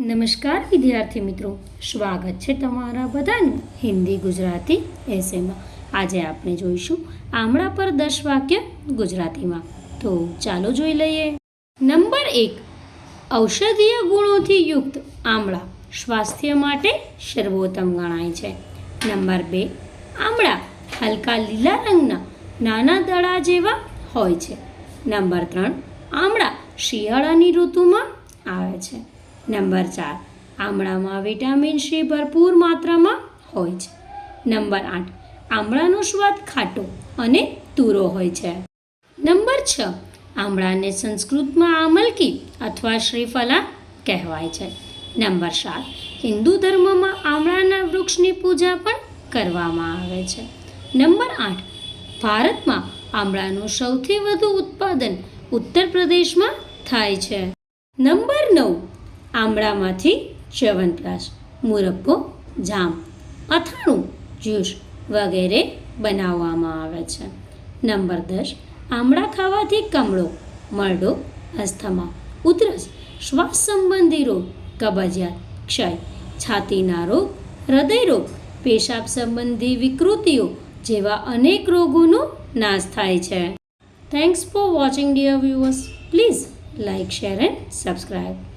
નમસ્કાર, વિદ્યાર્થી મિત્રો. સ્વાગત છે તમારા બધાનું હિન્દી ગુજરાતી એસેમાં આજે આપણે જોઈશું આમળા પર દસ વાક્ય ગુજરાતીમાં. તો ચાલો જોઈ લઈએ. નંબર એક, ઔષધીય ગુણોથી યુક્ત આમળા સ્વાસ્થ્ય માટે સર્વોત્તમ ગણાય છે. નંબર બે, આમળા હલકા લીલા રંગના નાના દડા જેવા હોય છે. નંબર ત્રણ, આમળા શિયાળાની ઋતુમાં આવે છે. નંબર ચાર. આમળામાં વિટામિન સી ભરપૂર માત્રામાં હોય છે. નંબર આઠ. આમળાનો સ્વાદ ખાટો અને તુરો હોય છે. નંબર છ. આમળાને સંસ્કૃતમાં આમલકી અથવા શ્રીફલા કહેવાય છે. નંબર સાત. હિન્દુ ધર્મમાં આમળાના વૃક્ષની પૂજા પણ કરવામાં આવે છે. નંબર આઠ. ભારતમાં આમળાનું સૌથી વધુ ઉત્પાદન ઉત્તર પ્રદેશમાં થાય છે. નંબર નવ. આમળામાંથી ચ્યવનપ્રાશ, મુરબ્બો, જામ, અથાણું, જ્યુસ વગેરે બનાવવામાં આવે છે. નંબર દસ, આમળા ખાવાથી કમળો, મરડો, અસ્થમા, ઉધરસ, શ્વાસ સંબંધી રોગ, કબજિયાત, ક્ષય, છાતીના રોગ, હૃદય રોગ, પેશાબ સંબંધી વિકૃતિઓ જેવા અનેક રોગોનો નાશ થાય છે. Thanks for watching dear viewers please like share and subscribe